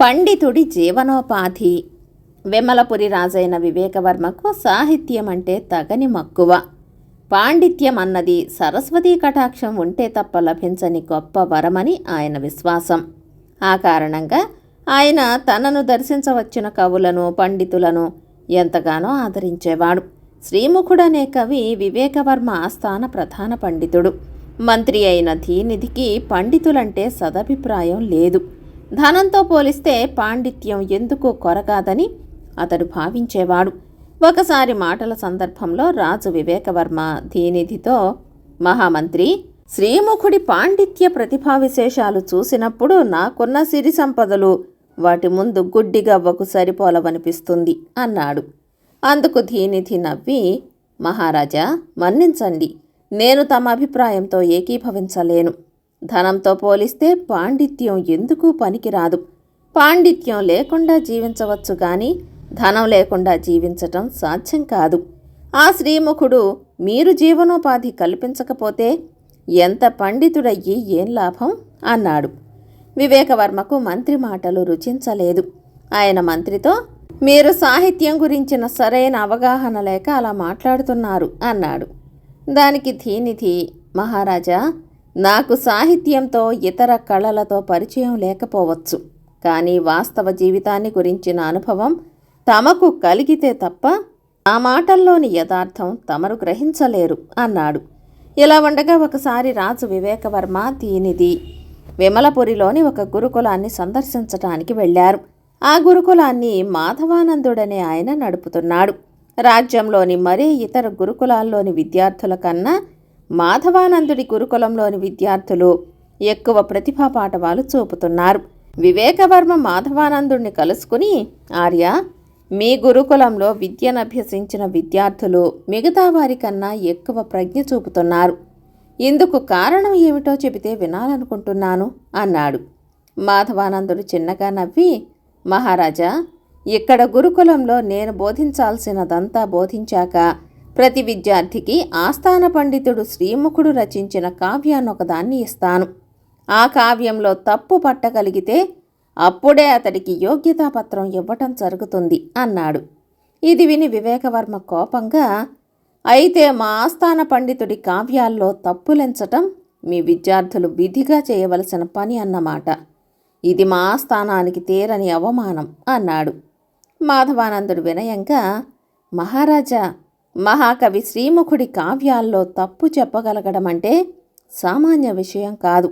పండితుడి జీవనోపాధి. విమలపురి రాజైన వివేకవర్మకు సాహిత్యం అంటే తగని మక్కువ. పాండిత్యం అన్నది సరస్వతీ కటాక్షం ఉంటే తప్ప లభించని గొప్ప వరమని ఆయన విశ్వాసం. ఆ కారణంగా ఆయన తనను దర్శించవచ్చిన కవులను పండితులను ఎంతగానో ఆదరించేవాడు. శ్రీముఖుడనే కవి వివేకవర్మ ఆస్థాన ప్రధాన పండితుడు. మంత్రి అయిన ధీనిధికి పండితులంటే సదభిప్రాయం లేదు. ధనంతో పోలిస్తే పాండిత్యం ఎందుకు కొరకాదని అతడు భావించేవాడు. ఒకసారి మాటల సందర్భంలో రాజు వివేకవర్మ ధీనిధితో మహామంత్రి శ్రీముఖుడి పాండిత్య ప్రతిభా విశేషాలు చూసినప్పుడు నాకున్న సిరి సంపదలు వాటి ముందు గుడ్డిగవ్వకు సరిపోలవనిపిస్తుంది అన్నాడు. అందుకు ధీనిధి నవ్వి మహారాజా మన్నించండి. నేను తమ అభిప్రాయంతో ఏకీభవించలేను. ధనంతో పోలిస్తే పాండిత్యం ఎందుకు పనికిరాదు? పాండిత్యం లేకుండా జీవించవచ్చు కానీ ధనం లేకుండా జీవించటం సాధ్యం కాదు. ఆ శ్రీముఖుడు మీరు జీవనోపాధి కల్పించకపోతే ఎంత పండితుడయ్యి ఏం లాభం? అన్నాడు. వివేకవర్మకు మంత్రి మాటలు రుచించలేదు. ఆయన మంత్రితో మీరు సాహిత్యం గురించిన సరైన అవగాహన లేక అలా మాట్లాడుతున్నారు అన్నాడు. దానికి ధీనిధి మహారాజా నాకు సాహిత్యంతో ఇతర కళలతో పరిచయం లేకపోవచ్చు. కానీ వాస్తవ జీవితాన్ని గురించిన అనుభవం తమకు కలిగితే తప్ప ఆ మాటల్లోని యథార్థం తమరు గ్రహించలేరు అన్నాడు. ఇలా ఉండగా ఒకసారి రాజు వివేకవర్మ దీనిది విమలపురిలోని ఒక గురుకులాన్ని సందర్శించటానికి వెళ్ళారు. ఆ గురుకులాన్ని మాధవానందుడనే ఆయన నడుపుతున్నాడు. రాజ్యంలోని మరే ఇతర గురుకులాల్లోని విద్యార్థుల కన్నా మాధవానందుడి గురుకులంలోని విద్యార్థులు ఎక్కువ ప్రతిభా పాఠవాలు చూపుతున్నారు. వివేకవర్మ మాధవానందుడిని కలుసుకుని ఆర్య మీ గురుకులంలో విద్యనభ్యసించిన విద్యార్థులు మిగతా వారికన్నా ఎక్కువ ప్రజ్ఞ చూపుతున్నారు. ఇందుకు కారణం ఏమిటో చెబితే వినాలనుకుంటున్నాను అన్నాడు. మాధవానందుడు చిన్నగా నవ్వి మహారాజా ఇక్కడ గురుకులంలో నేను బోధించాల్సినదంతా బోధించాక ప్రతి విద్యార్థికి ఆస్థాన పండితుడు శ్రీముఖుడు రచించిన కావ్యాన్ని ఒకదాన్ని ఇస్తాను. ఆ కావ్యంలో తప్పు పట్టగలిగితే అప్పుడే అతడికి యోగ్యతాపత్రం ఇవ్వటం జరుగుతుంది అన్నాడు. ఇది విని వివేకవర్మ కోపంగా అయితే మా ఆస్థాన పండితుడి కావ్యాల్లో తప్పులెంచటం మీ విద్యార్థులు విధిగా చేయవలసిన పని అన్నమాట. ఇది మా ఆస్థానానికి తీరని అవమానం అన్నాడు. మాధవానందుడు వినయంగా మహారాజా మహాకవి శ్రీముఖుడి కావ్యాల్లో తప్పు చెప్పగలగడం అంటే సామాన్య విషయం కాదు.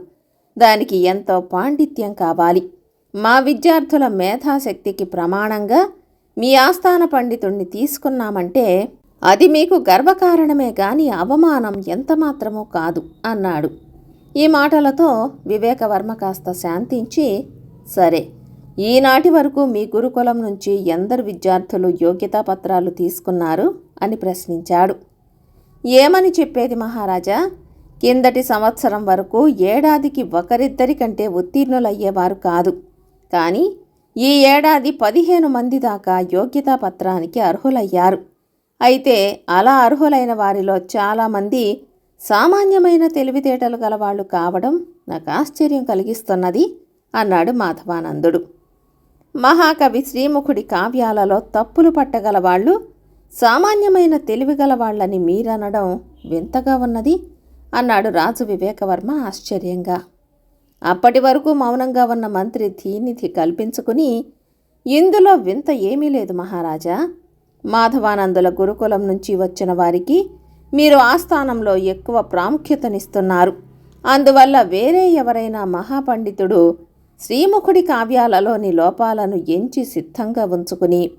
దానికి ఎంతో పాండిత్యం కావాలి. మా విద్యార్థుల మేధాశక్తికి ప్రమాణంగా మీ ఆస్థాన పండితుణ్ణి తీసుకున్నామంటే అది మీకు గర్వకారణమే గాని అవమానం ఎంతమాత్రమూ కాదు అన్నాడు. ఈ మాటలతో వివేకవర్మ కాస్త శాంతించి సరే ఈనాటి వరకు మీ గురుకులం నుంచి ఎందరు విద్యార్థులు యోగ్యతా పత్రాలు తీసుకున్నారు? అని ప్రశ్నించాడు. ఏమని చెప్పేది మహారాజా? కిందటి సంవత్సరం వరకు ఏడాదికి ఒకరిద్దరి కంటే ఉత్తీర్ణులయ్యేవారు కాదు. కానీ ఈ ఏడాది పదిహేను మంది దాకా యోగ్యతా పత్రానికి అర్హులయ్యారు. అయితే అలా అర్హులైన వారిలో చాలామంది సామాన్యమైన తెలివితేటలు గలవాళ్ళు కావడం నాకు ఆశ్చర్యం కలిగిస్తున్నది అన్నాడు మాధవానందుడు. మహాకవి శ్రీముఖుడి కావ్యాలలో తప్పులు పట్టగలవాళ్ళు సామాన్యమైన తెలివిగల వాళ్ళని మీరనడం వింతగా ఉన్నది? అన్నాడు రాజు వివేకవర్మ ఆశ్చర్యంగా. అప్పటి వరకు మౌనంగా ఉన్న మంత్రి ధీనిధి కల్పించుకుని ఇందులో వింత ఏమీ లేదు మహారాజా. మాధవానందుల గురుకులం నుంచి వచ్చిన వారికి మీరు ఆస్థానంలో ఎక్కువ ప్రాముఖ్యతనిస్తున్నారు. అందువల్ల వేరే ఎవరైనా మహాపండితుడు శ్రీముఖుడి కావ్యాలలోని లోపాలను ఎంచి సిద్ధంగా ఉంచుకుని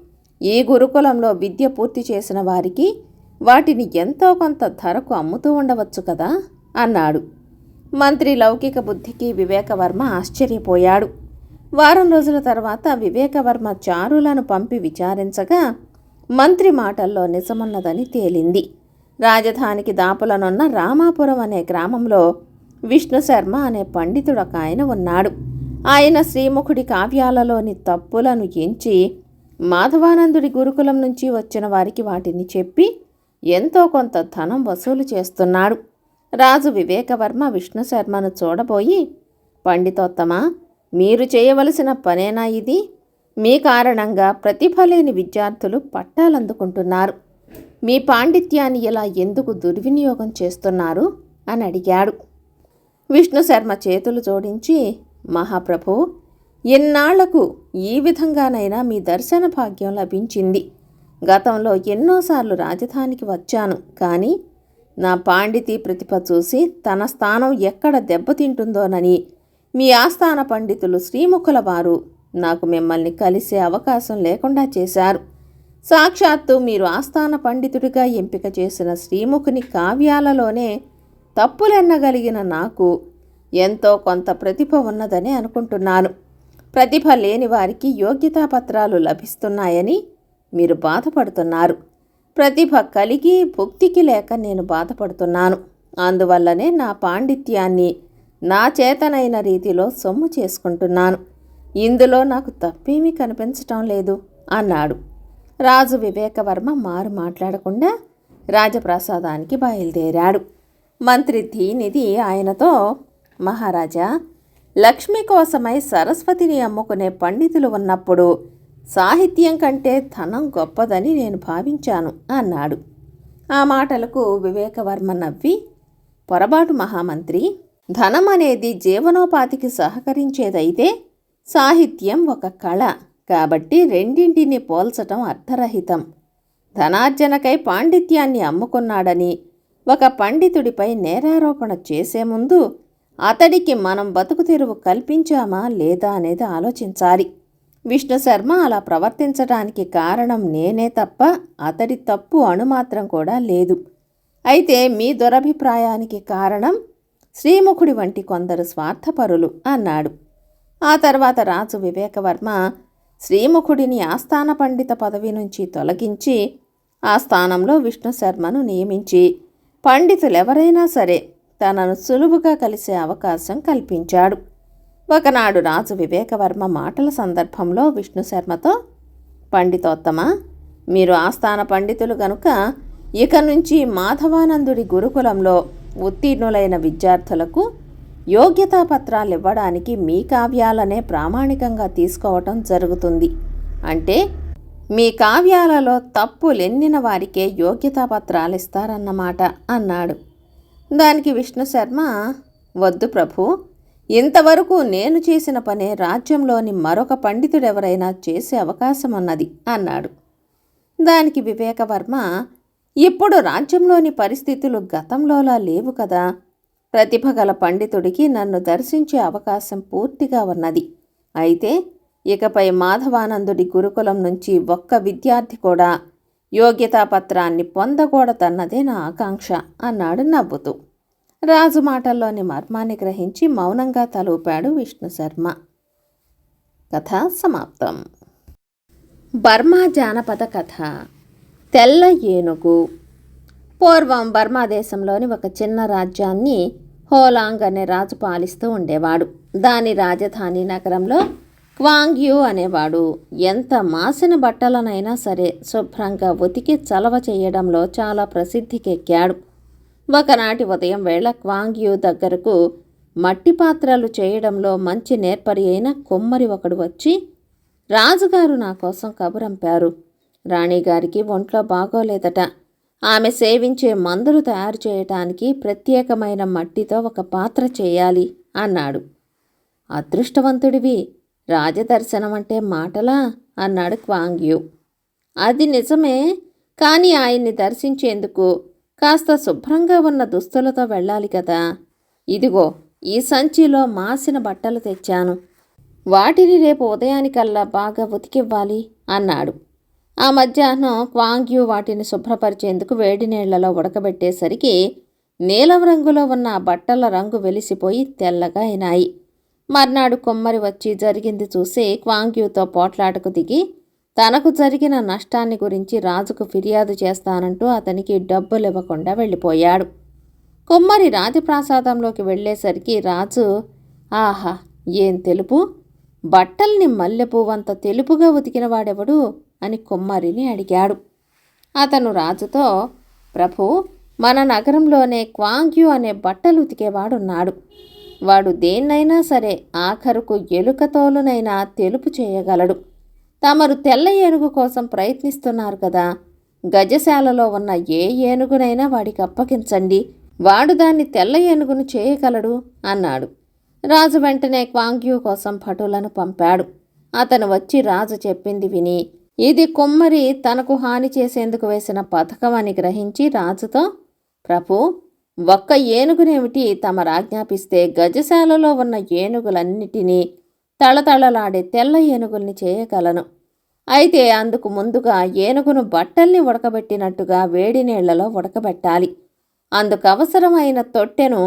ఈ గురుకులంలో విద్య పూర్తి చేసిన వారికి వాటిని ఎంతో కొంత ధరకు అమ్ముతూ ఉండవచ్చు కదా? అన్నాడు. మంత్రి లౌకిక బుద్ధికి వివేకవర్మ ఆశ్చర్యపోయాడు. వారం రోజుల తర్వాత వివేకవర్మ చారులను పంపి విచారించగా మంత్రి మాటల్లో నిజమున్నదని తేలింది. రాజధానికి దాపులనున్న రామాపురం అనే గ్రామంలో విష్ణుశర్మ అనే పండితుడు ఒక ఆయన ఉన్నాడు. ఆయన శ్రీముఖుడి కావ్యాలలోని తప్పులను ఎంచి మాధవానందుడి గురుకులం నుంచి వచ్చిన వారికి వాటిని చెప్పి ఎంతో కొంత ధనం వసూలు చేస్తున్నాడు. రాజు వివేకవర్మ విష్ణు శర్మను చూడబోయి పండితోత్తమ మీరు చేయవలసిన పనేనా ఇది? మీ కారణంగా ప్రతిభ లేని విద్యార్థులు పట్టాలందుకుంటున్నారు. మీ పాండిత్యాన్ని ఇలా ఎందుకు దుర్వినియోగం చేస్తున్నారు? అని అడిగాడు. విష్ణు శర్మ చేతులు జోడించి మహాప్రభు ఎన్నాళ్ళకు ఈ విధంగానైనా మీ దర్శన భాగ్యం లభించింది. గతంలో ఎన్నోసార్లు రాజధానికి వచ్చాను. కానీ నా పాండితి ప్రతిభ చూసి తన స్థానం ఎక్కడ దెబ్బతింటుందోనని మీ ఆస్థాన పండితులు శ్రీముఖుల వారు నాకు మిమ్మల్ని కలిసే అవకాశం లేకుండా చేశారు. సాక్షాత్తు మీరు ఆస్థాన పండితుడిగా ఎంపిక చేసిన శ్రీముఖుని కావ్యాలలోనే తప్పులెన్నగలిగిన నాకు ఎంతో కొంత ప్రతిభ ఉన్నదని అనుకుంటున్నాను. ప్రతిభ లేని వారికి యోగ్యతా పత్రాలు లభిస్తున్నాయని మీరు బాధపడుతున్నారు. ప్రతిభ కలిగి భుక్తికి లేక నేను బాధపడుతున్నాను. అందువల్లనే నా పాండిత్యాన్ని నా చేతనైన రీతిలో సొమ్ము చేసుకుంటున్నాను. ఇందులో నాకు తప్పేమీ కనిపించటం లేదు అన్నాడు. రాజు వివేకవర్మ మారు మాట్లాడకుండా రాజప్రసాదానికి బయలుదేరాడు. మంత్రి ధీనిధి ఆయనతో మహారాజా లక్ష్మి కోసమై సరస్వతిని అమ్ముకునే పండితులు ఉన్నప్పుడు సాహిత్యం కంటే ధనం గొప్పదని నేను భావించాను అన్నాడు. ఆ మాటలకు వివేకవర్మ నవ్వి పొరపాటు మహామంత్రి ధనం అనేది జీవనోపాధికి సహకరించేదైతే సాహిత్యం ఒక కళ. కాబట్టి రెండింటిని పోల్చటం అర్థరహితం. ధనార్జనకై పాండిత్యాన్ని అమ్ముకున్నాడని ఒక పండితుడిపై నేరారోపణ చేసే ముందు అతడికి మనం బతుకు తెరువు కల్పించామా లేదా అనేది ఆలోచించాలి. విష్ణు శర్మ అలా ప్రవర్తించడానికి కారణం నేనే తప్ప అతడి తప్పు అణుమాత్రం కూడా లేదు. అయితే మీ దురభిప్రాయానికి కారణం శ్రీముఖుడి వంటి కొందరు స్వార్థపరులు అన్నాడు. ఆ తర్వాత రాజు వివేకవర్మ శ్రీముఖుడిని ఆస్థాన పండిత పదవి నుంచి తొలగించి ఆ స్థానంలో విష్ణు శర్మను నియమించి పండితులెవరైనా సరే తనను సులువుగా కలిసే అవకాశం కల్పించాడు. ఒకనాడు రాజు వివేకవర్మ మాటల సందర్భంలో విష్ణు శర్మతో పండితోత్తమ మీరు ఆస్థాన పండితులు గనుక ఇక నుంచి మాధవానందుడి గురుకులంలో ఉత్తీర్ణులైన విద్యార్థులకు యోగ్యతా పత్రాలు ఇవ్వడానికి మీ కావ్యాలనే ప్రామాణికంగా తీసుకోవటం జరుగుతుంది. అంటే మీ కావ్యాలలో తప్పులెన్నిన వారికే యోగ్యతా పత్రాలు ఇస్తారన్నమాట అన్నాడు. దానికి విష్ణు శర్మ వద్దు ప్రభు ఇంతవరకు నేను చేసిన పనే రాజ్యంలోని మరొక పండితుడెవరైనా చేసే అవకాశం ఉన్నది అన్నాడు. దానికి వివేకవర్మ ఇప్పుడు రాజ్యంలోని పరిస్థితులు గతంలోలా లేవు కదా ప్రతిభ గల పండితుడికి నన్ను దర్శించే అవకాశం పూర్తిగా ఉన్నది. అయితే ఇకపై మాధవానందుడి గురుకులం నుంచి ఒక్క విద్యార్థి కూడా యోగ్యతా పత్రాన్ని పొందకూడదన్నదే నా ఆకాంక్ష అన్నాడు నవ్వుతూ. రాజు మాటల్లోని మర్మాన్ని గ్రహించి మౌనంగా తలూపాడు విష్ణు శర్మ. కథ సమాప్తం. బర్మా జానపద కథ. తెల్ల ఏనుగు. పూర్వం బర్మా దేశంలోని ఒక చిన్న రాజ్యాన్ని హోలాంగ్ అనే రాజు పాలిస్తూ ఉండేవాడు. దాని రాజధాని నగరంలో క్వాంగ్యూ అనేవాడు ఎంత మాసిన బట్టలనైనా సరే శుభ్రంగా ఉతికి చలవ చేయడంలో చాలా ప్రసిద్ధికెక్కాడు. ఒకనాటి ఉదయం వేళ క్వాంగ్యూ దగ్గరకు మట్టి పాత్రలు చేయడంలో మంచి నేర్పరి అయిన కొమ్మరి ఒకడు వచ్చి రాజుగారు నా కోసం కబురంపారు రాణిగారికి ఒంట్లో బాగోలేదట. ఆమె సేవించే మందులు తయారు చేయటానికి ప్రత్యేకమైన మట్టితో ఒక పాత్ర చేయాలి అన్నాడు. అదృష్టవంతుడివి. రాజదర్శనం అంటే మాటలా? అన్నాడు క్వాంగ్యూ. అది నిజమే కానీ ఆయన్ని దర్శించేందుకు కాస్త శుభ్రంగా ఉన్న దుస్తులతో వెళ్ళాలి కదా. ఇదిగో ఈ సంచిలో మాసిన బట్టలు తెచ్చాను. వాటిని రేపు ఉదయానికల్లా బాగా ఉతికివ్వాలి అన్నాడు. ఆ మధ్యాహ్నం క్వాంగ్యూ వాటిని శుభ్రపరిచేందుకు వేడి నీళ్ళలో ఉడకబెట్టేసరికి నీలం రంగులో ఉన్న ఆ బట్టల రంగు వెలిసిపోయి తెల్లగా అయినాయి. మర్నాడు కొమ్మరి వచ్చి జరిగింది చూసి క్వాంగ్యూతో పోట్లాటకు దిగి తనకు జరిగిన నష్టాన్ని గురించి రాజుకు ఫిర్యాదు చేస్తానంటూ అతనికి డబ్బులు ఇవ్వకుండా వెళ్ళిపోయాడు. కొమ్మరి రాజప్రాసాదంలోకి వెళ్ళేసరికి రాజు ఆహా ఏం తెలుపు? బట్టల్ని మల్లెపువ్వంత తెలుపుగా ఉతికిన వాడెవడు అని కొమ్మరిని అడిగాడు. అతను రాజుతో ప్రభు మన నగరంలోనే క్వాంగ్యూ అనే బట్టలు ఉతికేవాడున్నాడు. వాడు దేన్నైనా సరే ఆఖరుకు ఎలుక తోలునైనా తెలుపు చేయగలడు. తమరు తెల్ల ఏనుగు కోసం ప్రయత్నిస్తున్నారు కదా. గజశాలలో ఉన్న ఏ ఏనుగునైనా వాడికి అప్పగించండి. వాడు దాన్ని తెల్ల ఏనుగును చేయగలడు అన్నాడు. రాజు వెంటనే క్వాంగ్యూ కోసం భటులను పంపాడు. అతను వచ్చి రాజు చెప్పింది విని ఇది కుమ్మరి తనకు హాని చేసేందుకు వేసిన పథకం అని గ్రహించి రాజుతో ప్రభు ఒక్క ఏనుగునేమిటి తమరాజ్ఞాపిస్తే గజశాలలో ఉన్న ఏనుగులన్నిటినీ తళతళలాడే తెల్ల ఏనుగుల్ని చేయగలను. అయితే అందుకు ముందుగా ఏనుగును బట్టల్ని ఉడకబెట్టినట్టుగా వేడి నీళ్ళలో ఉడకబెట్టాలి. అందుకు అవసరమైన తొట్టెను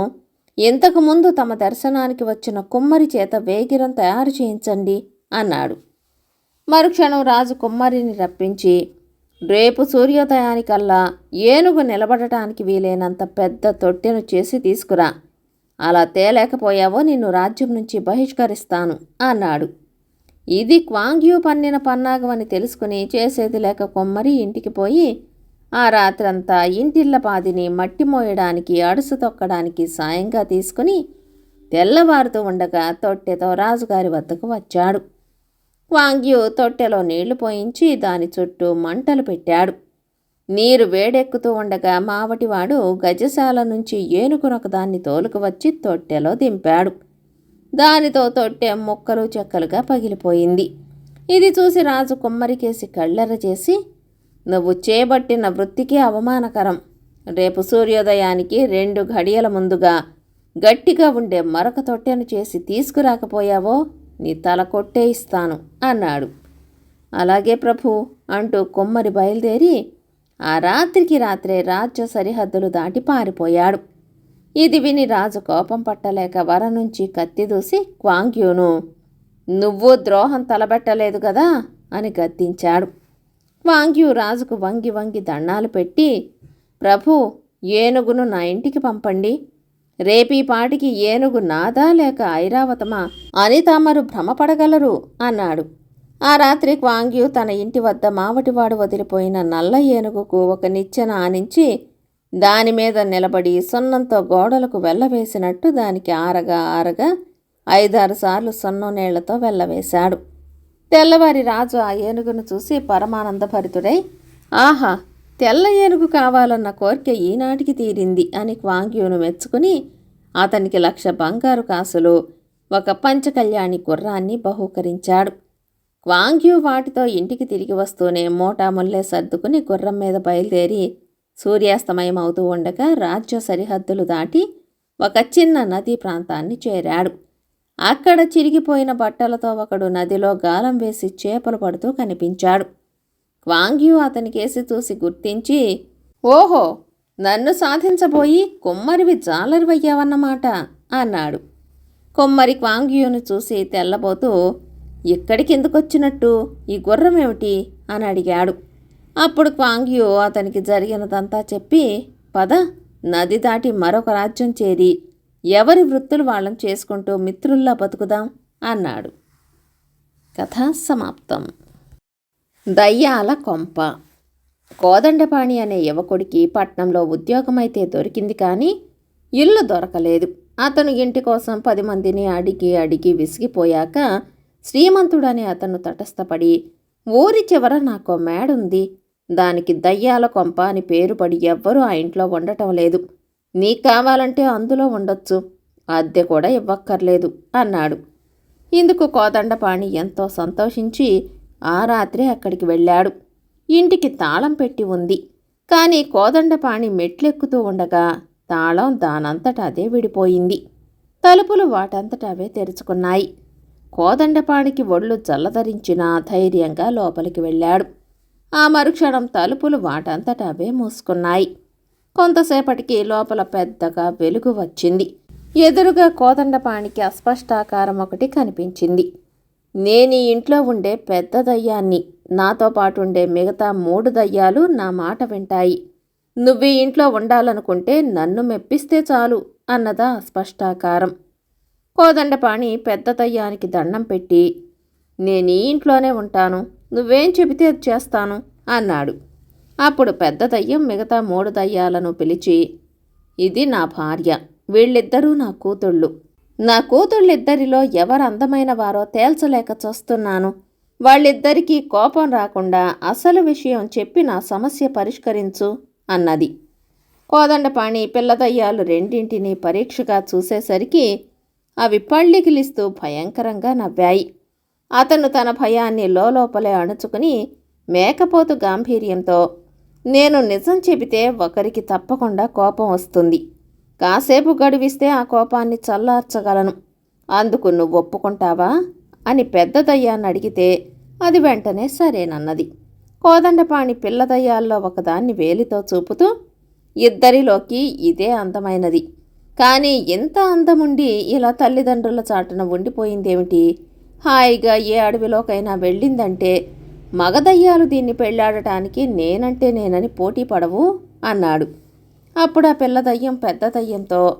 ఇంతకుముందు తమ దర్శనానికి వచ్చిన కుమ్మరి చేత వేగిరం తయారు చేయించండి అన్నాడు. మరుక్షణం రాజు కుమ్మరిని రప్పించి రేపు సూర్యోదయానికల్లా ఏనుగు నిలబడటానికి వీలైనంత పెద్ద తొట్టెను చేసి తీసుకురా. అలా తేలేకపోయావో నిన్ను రాజ్యం నుంచి బహిష్కరిస్తాను అన్నాడు. ఇది క్వాంగ్యూ పన్నిన పన్నాగమని తెలుసుకుని చేసేది లేక కొమ్మరి ఇంటికి పోయి ఆ రాత్రంతా ఇంటిళ్ళ పాదిని మట్టి మోయడానికి అడుసు తొక్కడానికి సాయంగా తీసుకుని తెల్లవారుతూ ఉండగా తొట్టెతో రాజుగారి వద్దకు వచ్చాడు. వాంగ్యు తొట్టెలో నీళ్ళు పోయించి దాని చుట్టూ మంటలు పెట్టాడు. నీరు వేడెక్కుతూ ఉండగా మావటివాడు గజశాల నుంచి ఏనుగునొక దాన్ని తోలుకు వచ్చి తొట్టెలో దింపాడు. దానితో తొట్టె ముక్కలు చెక్కలుగా పగిలిపోయింది. ఇది చూసి రాజు కుమ్మరికేసి కళ్ళెర చేసి నువ్వు చేపట్టిన వృత్తికి అవమానకరం. రేపు సూర్యోదయానికి రెండు ఘడియల ముందుగా గట్టిగా ఉండే మరొక తొట్టెను చేసి తీసుకురాకపోయావో నీ తల కొట్టే ఇస్తాను అన్నాడు. అలాగే ప్రభు అంటూ కొమ్మరి బయలుదేరి ఆ రాత్రికి రాత్రే రాజ్య సరిహద్దులు దాటి పారిపోయాడు. ఇది విని రాజు కోపం పట్టలేక వర నుంచి కత్తి దూసి క్వాంగ్యూను నువ్వు ద్రోహం తలబెట్టలేదు కదా అని గద్దించాడు. క్వాంగ్యూ రాజుకు వంగి వంగి దండాలు పెట్టి ప్రభు ఏనుగును నా ఇంటికి పంపండి రేపీ పాటికి ఏనుగు నాదా లేక ఐరావతమా? అని తమరు భ్రమపడగలరు అన్నాడు. ఆ రాత్రి క్వాంగ్యూ తన ఇంటి వద్ద మావటివాడు వదిలిపోయిన నల్ల ఏనుగుకు ఒక నిచ్చెన ఆనించి దాని మీద నిలబడి సున్నంతో గోడలకు వెళ్ళవేసినట్టు దానికి ఆరగా ఆరగా ఐదారు సార్లు సున్నం నీళ్ళతో వెళ్ళవేశాడు తెల్లవారి రాజు ఆ ఏనుగును చూసి పరమానందభరితుడై ఆహా! తెల్ల ఏనుగు కావాలన్న కోరిక ఈనాటికి తీరింది అని క్వాంగ్యూను మెచ్చుకుని అతనికి లక్ష బంగారు కాసులు ఒక పంచకళ్యాణి గుర్రాన్ని బహూకరించాడు. క్వాంగ్యూ వాటితో ఇంటికి తిరిగి వస్తూనే మోటాముల్లే సర్దుకుని గుర్రం మీద బయలుదేరి సూర్యాస్తమయం అవుతూ ఉండగా రాజ్య సరిహద్దులు దాటి ఒక చిన్న నదీ ప్రాంతాన్ని చేరాడు. అక్కడ చిరిగిపోయిన బట్టలతో ఒకడు నదిలో గాలం వేసి చేపలు పడుతూ కనిపించాడు. క్వాంగ్యూ అతనికేసి చూసి గుర్తించి ఓహో నన్ను సాధించబోయి కుమ్మరివి జాలరివయ్యావన్నమాట అన్నాడు. కొమ్మరి క్వాంగ్యూను చూసి తెల్లబోతూ ఇక్కడికి ఎందుకు ఈ గుర్రమేమిటి? అని అడిగాడు. అప్పుడు క్వాంగ్యూ అతనికి జరిగినదంతా చెప్పి పద నది దాటి మరొక రాజ్యం చేరి ఎవరి వృత్తులు వాళ్ళం చేసుకుంటూ మిత్రుల్లా బతుకుదాం అన్నాడు. కథ సమాప్తం. దయ్యాల కొంప. కోదండపాణి అనే యువకుడికి పట్నంలో ఉద్యోగమైతే దొరికింది కానీ ఇల్లు దొరకలేదు. అతను ఇంటి కోసం పది మందిని అడిగి అడిగి విసిగిపోయాక శ్రీమంతుడనే అతను తటస్థపడి ఊరి చివర నాకో మేడుంది. దానికి దయ్యాల కొంప అని పేరు పడి ఎవ్వరూ ఆ ఇంట్లో ఉండటం లేదు. నీకు కావాలంటే అందులో ఉండొచ్చు. అద్దె కూడా ఇవ్వక్కర్లేదు అన్నాడు. ఇందుకు కోదండపాణి ఎంతో సంతోషించి ఆ రాత్రి అక్కడికి వెళ్ళాడు. ఇంటికి తాళం పెట్టి ఉంది. కానీ కోదండపాణి మెట్లెక్కుతూ ఉండగా తాళం దానంతట అదే విడిపోయింది. తలుపులు వాటంతట అవే తెరుచుకున్నాయి. కోదండపాణికి ఒళ్ళు చల్లదరించినా ధైర్యంగా లోపలికి వెళ్ళాడు. ఆ మరుక్షణం తలుపులు వాటంతట అవే మూసుకున్నాయి. కొంతసేపటికి లోపల పెద్దగా వెలుగు వచ్చింది. ఎదురుగా కోదండపాణికి అస్పష్టాకారం ఒకటి కనిపించింది. నేను ఈ ఇంట్లో ఉండే పెద్ద దయ్యాన్ని. నాతో పాటు ఉండే మిగతా మూడు దయ్యాలు నా మాట వింటాయి. నువ్వు ఈ ఇంట్లో ఉండాలనుకుంటే నన్ను మెప్పిస్తే చాలు అన్నదా స్పష్టాకారం. కోదండపాణి పెద్ద దయ్యానికి దండం పెట్టి నేను ఈ ఇంట్లోనే ఉంటాను. నువ్వేం చెబితే అది చేస్తాను అన్నాడు. అప్పుడు పెద్ద దయ్యం మిగతా మూడు దయ్యాలను పిలిచి ఇది నా భార్య. వీళ్ళిద్దరూ నా కూతుళ్ళు. నా కూతుళ్ళిద్దరిలో ఎవరు అందమైన వారో తేల్చలేక చూస్తున్నాను. వాళ్ళిద్దరికీ కోపం రాకుండా అసలు విషయం చెప్పి నా సమస్య పరిష్కరించు అన్నది. కోదండపాణి పిల్లదయ్యాలు రెండింటినీ పరీక్షగా చూసేసరికి అవి పళ్ళికిలిస్తూ భయంకరంగా నవ్వాయి. అతను తన భయాన్ని లోపలే అణుచుకుని మేకపోతు గాంభీర్యంతో నేను నిజం చెబితే ఒకరికి తప్పకుండా కోపం వస్తుంది. కాసేపు గడివిస్తే ఆ కోపాన్ని చల్లార్చగలను. అందుకు నువ్వు ఒప్పుకుంటావా? అని పెద్ద దయ్యాన్ని అడిగితే అది వెంటనే సరేనన్నది. కోదండపాణి పిల్ల దయ్యాల్లో ఒకదాన్ని వేలితో చూపుతూ ఇద్దరిలోకి ఇదే అందమైనది. కానీ ఎంత అందముండి ఇలా తల్లిదండ్రుల చాటున ఉండిపోయిందేమిటి? హాయిగా ఏ అడవిలోకైనా వెళ్ళిందంటే మగదయ్యాలు దీన్ని పెళ్ళాడటానికి నేనంటే నేనని పోటీ పడవు అన్నాడు. అప్పుడు ఆ పిల్ల దయ్యం పెద్ద దయ్యంతో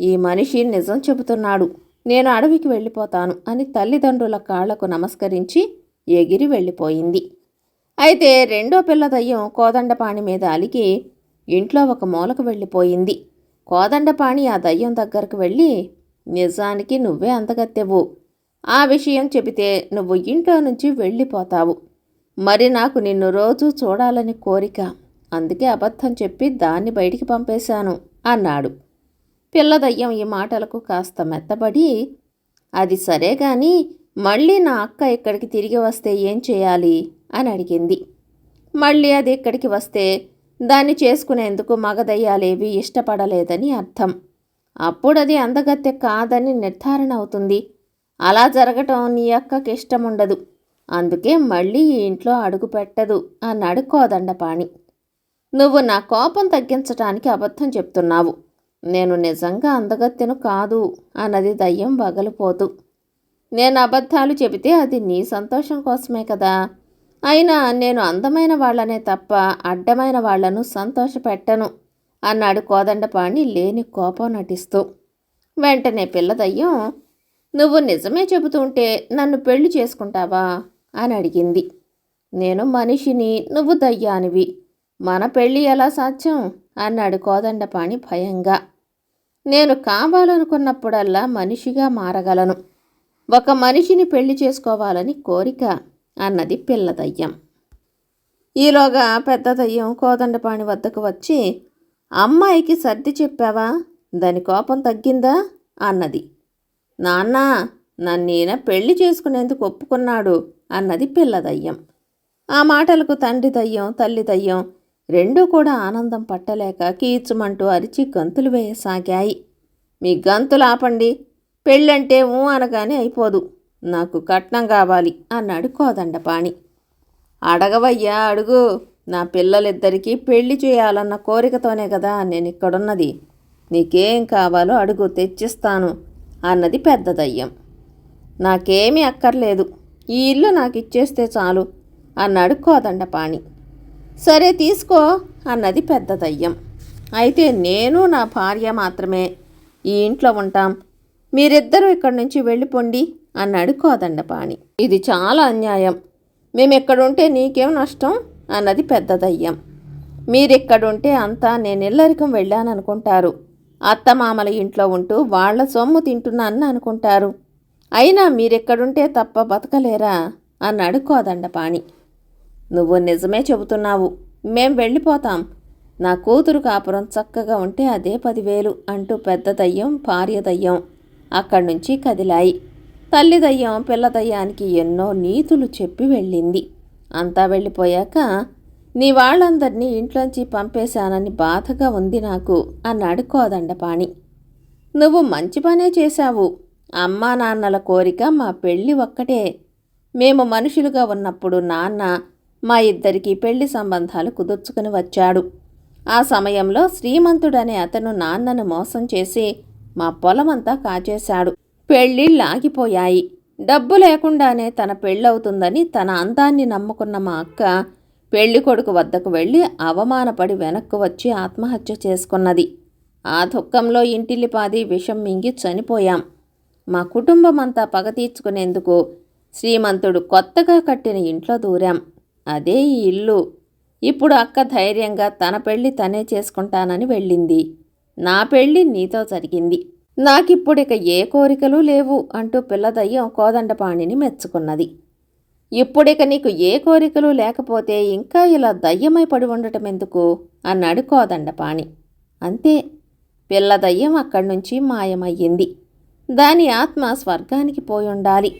ఈ మనిషి నిజం చెబుతున్నాడు. నేను అడవికి వెళ్ళిపోతాను అని తల్లిదండ్రుల కాళ్ళకు నమస్కరించి ఎగిరి వెళ్ళిపోయింది. అయితే రెండో పిల్ల దయ్యం కోదండపాణి మీద అలిగి ఇంట్లో ఒక మూలకు వెళ్ళిపోయింది. కోదండపాణి ఆ దయ్యం దగ్గరకు వెళ్ళి నిజానికి నువ్వే అందగత్తెవు. ఆ విషయం చెబితే నువ్వు ఇంట్లో నుంచి వెళ్ళిపోతావు. మరి నాకు నిన్ను రోజు చూడాలని కోరిక. అందుకే అబద్ధం చెప్పి దాన్ని బయటికి పంపేశాను అన్నాడు. పిల్లదయ్యం ఈ మాటలకు కాస్త మెత్తబడి అది సరే కానీ మళ్ళీ నా అక్క ఇక్కడికి తిరిగి వస్తే ఏం చేయాలి? అని అడిగింది. మళ్ళీ అది ఇక్కడికి వస్తే దాన్ని చేసుకునేందుకు మగదయ్యాలేవి ఇష్టపడలేదని అర్థం. అప్పుడు అది అందగత్తె కాదని నిర్ధారణ అవుతుంది. అలా జరగటం నీ అక్కకి ఇష్టం ఉండదు అందుకే మళ్ళీ ఈ ఇంట్లో అడుగు పెట్టదు అన్నాడు కోదండపాణి. నువ్వు నా కోపం తగ్గించటానికి అబద్ధం చెప్తున్నావు. నేను నిజంగా అందగత్తెను కాదు అన్నది దయ్యం వగలిపోతూ నేను అబద్ధాలు చెబితే అది నీ సంతోషం కోసమే కదా. అయినా నేను అందమైన వాళ్ళనే తప్ప అడ్డమైన వాళ్ళను సంతోషపెట్టను అన్నాడు కోదండపాణి లేని కోపం నటిస్తూ. వెంటనే పిల్లదయ్యం నువ్వు నిజమే చెబుతుంటే నన్ను పెళ్ళి చేసుకుంటావా? అని అడిగింది. నేను మనిషిని నువ్వు దయ్యానివి. మన పెళ్ళి ఎలా సాధ్యం? అన్నాడు కోదండపాణి భయంగా. నేను కావాలనుకున్నప్పుడల్లా మనిషిగా మారగలను. ఒక మనిషిని పెళ్ళి చేసుకోవాలని కోరిక అన్నది పిల్లదయ్యం ఈలోగా పెద్ద దయ్యం కోదండపాణి వద్దకు వచ్చి అమ్మాయికి సర్ది చెప్పావా? దాని కోపం తగ్గిందా? అన్నది. నాన్న నన్నీన పెళ్ళి చేసుకునేందుకు ఒప్పుకున్నాడు అన్నది పిల్లదయ్యం ఆ మాటలకు తండ్రి దయ్యం తల్లి దయ్యం రెండూ కూడా ఆనందం పట్టలేక కీచుమంటూ అరిచి గంతులు వేయసాగాయి. మీ గంతులు ఆపండి. పెళ్ళంటే ఊ అనగానే అయిపోదు. నాకు కట్నం కావాలి అన్నాడు కోదండపాణి. అడగవయ్యా అడుగు. నా పిల్లలిద్దరికీ పెళ్ళి చేయాలన్న కోరికతోనే కదా నేను ఇక్కడున్నది నీకేం కావాలో అడుగు తెచ్చిస్తాను అన్నది పెద్ద దయ్యం. నాకేమీ అక్కర్లేదు. ఈ ఇల్లు నాకు ఇచ్చేస్తే చాలు అన్నాడు కోదండపాణి. సరే తీసుకో అన్నది పెద్ద దయ్యం. అయితే నేను నా భార్య మాత్రమే ఈ ఇంట్లో ఉంటాం. మీరిద్దరూ ఇక్కడి నుంచి వెళ్ళిపోండి అన్నాడు కోదండపాణి. ఇది చాలా అన్యాయం. మేము ఎక్కడుంటే నీకేం నష్టం? అన్నది పెద్ద దయ్యం. మీరిక్కడుంటే అంతా నేను ఇల్లరికం వెళ్ళాననుకుంటారు. అత్తమామల ఇంట్లో ఉంటూ వాళ్ళ సొమ్ము తింటున్నానని అనుకుంటారు. అయినా మీరెక్కడుంటే తప్ప బతకలేరా? అన్నాడు కోదండపాణి. నువ్వు నిజమే చెబుతున్నావు. మేం వెళ్ళిపోతాం. నా కూతురు కాపురం చక్కగా ఉంటే అదే పదివేలు అంటూ పెద్ద దయ్యం భార్య దయ్యం అక్కడి నుంచి కదిలాయి. తల్లి దయ్యం పిల్ల దయ్యానికి ఎన్నో నీతులు చెప్పి వెళ్ళింది. అంతా వెళ్ళిపోయాక నీ వాళ్ళందరినీ ఇంట్లోంచి పంపేశానని బాధగా ఉంది నాకు అన్నాడు కోదండపాణి. నువ్వు మంచి పనే చేశావు. అమ్మా నాన్నల కోరిక మా పెళ్ళి ఒక్కటే. మేము మనుషులుగా ఉన్నప్పుడు నాన్న మా ఇద్దరికి పెళ్ళి సంబంధాలు కుదుర్చుకుని వచ్చాడు. ఆ సమయంలో శ్రీమంతుడనే అతను నాన్నను మోసం చేసి మా పొలమంతా కాచేశాడు. పెళ్ళిళ్ళు ఆగిపోయాయి డబ్బు లేకుండానే తన పెళ్ళవుతుందని తన అందాన్ని నమ్ముకున్న మా అక్క పెళ్ళి కొడుకు వద్దకు వెళ్ళి అవమానపడి వెనక్కు వచ్చి ఆత్మహత్య చేసుకున్నది. ఆ దుఃఖంలో ఇంటిల్లిపాది విషం మింగి చనిపోయాం. మా కుటుంబం అంతా పగ తీర్చుకునేందుకు శ్రీమంతుడు కొత్తగా కట్టిన ఇంట్లో దూరాం. అదే ఈ ఇల్లు. ఇప్పుడు అక్క ధైర్యంగా తన పెళ్ళి తనే చేసుకుంటానని వెళ్ళింది. నా పెళ్ళి నీతో జరిగింది. నాకిప్పుడిక ఏ కోరికలు లేవు అంటూ పిల్లదయ్యం కోదండపాణిని మెచ్చుకున్నది. ఇప్పుడిక నీకు ఏ కోరికలు లేకపోతే ఇంకా ఇలా దయ్యమై పడి ఉండటం ఎందుకు అన్నాడు కోదండపాణి. అంతే. పిల్ల దయ్యం అక్కడి నుంచి మాయమయ్యింది. దాని ఆత్మ స్వర్గానికి పోయి ఉండాలి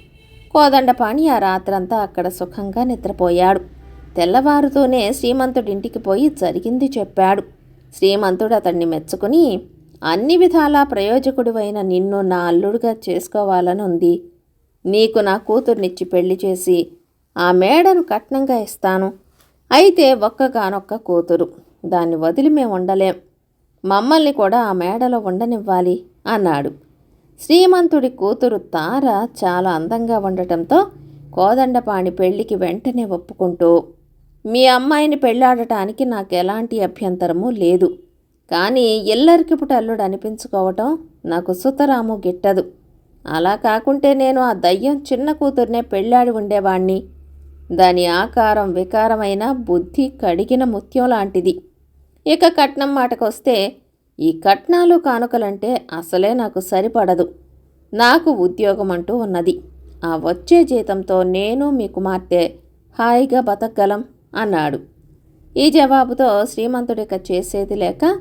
కోదండపాణి ఆ రాత్రంతా అక్కడ సుఖంగా నిద్రపోయాడు. తెల్లవారుతోనే శ్రీమంతుడింటికి పోయి జరిగింది చెప్పాడు. శ్రీమంతుడు అతన్ని మెచ్చుకుని అన్ని విధాలా ప్రయోజకుడివైన నిన్ను నా అల్లుడుగా చేసుకోవాలని ఉంది నీకు నా కూతుర్నిచ్చి పెళ్ళి చేసి ఆ మేడను కట్నంగా ఇస్తాను. అయితే ఒక్కగానొక్క కూతురు దాన్ని వదిలి మేము ఉండలేం. మమ్మల్ని కూడా ఆ మేడలో ఉండనివ్వాలి అన్నాడు. శ్రీమంతుడి కూతురు తార చాలా అందంగా ఉండటంతో కోదండపాణి పెళ్ళికి వెంటనే ఒప్పుకుంటూ మీ అమ్మాయిని పెళ్ళాడటానికి నాకు ఎలాంటి అభ్యంతరము లేదు. కానీ ఎల్లరికిపుట అల్లుడు అనిపించుకోవటం నాకు సుతరాము గిట్టదు. అలా కాకుంటే నేను ఆ దయ్యం చిన్న కూతుర్నే పెళ్ళాడి ఉండేవాణ్ణి. దాని ఆకారం వికారమైన బుద్ధి కడిగిన ముత్యం లాంటిది. ఇక కట్నం మాటకొస్తే ఈ కట్నాలు కానుకలంటే అసలే నాకు సరిపడదు. నాకు ఉద్యోగం అంటూ ఉన్నది. ఆ వచ్చే జీతంతో నేను మీ కుమార్తె హాయిగా బతకగలం. అన్నాడు. ఈ జవాబుతో శ్రీమంతుడిక చేసేది లేక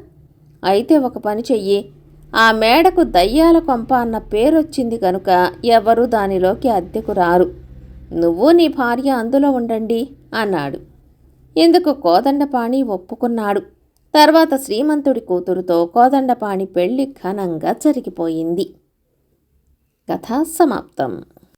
అయితే ఒక పని చెయ్యి. ఆ మేడకు దయ్యాల కొంప అన్న పేరొచ్చింది కనుక ఎవరు దానిలోకి అద్దెకు రారు నువ్వు నీ భార్య అందులో ఉండండి అన్నాడు. ఇందుకు కోదండపాణి ఒప్పుకున్నాడు. తర్వాత శ్రీమంతుడి కూతురుతో కోదండపాణి పెళ్ళి ఘనంగా జరిగిపోయింది. కథ సమాప్తం.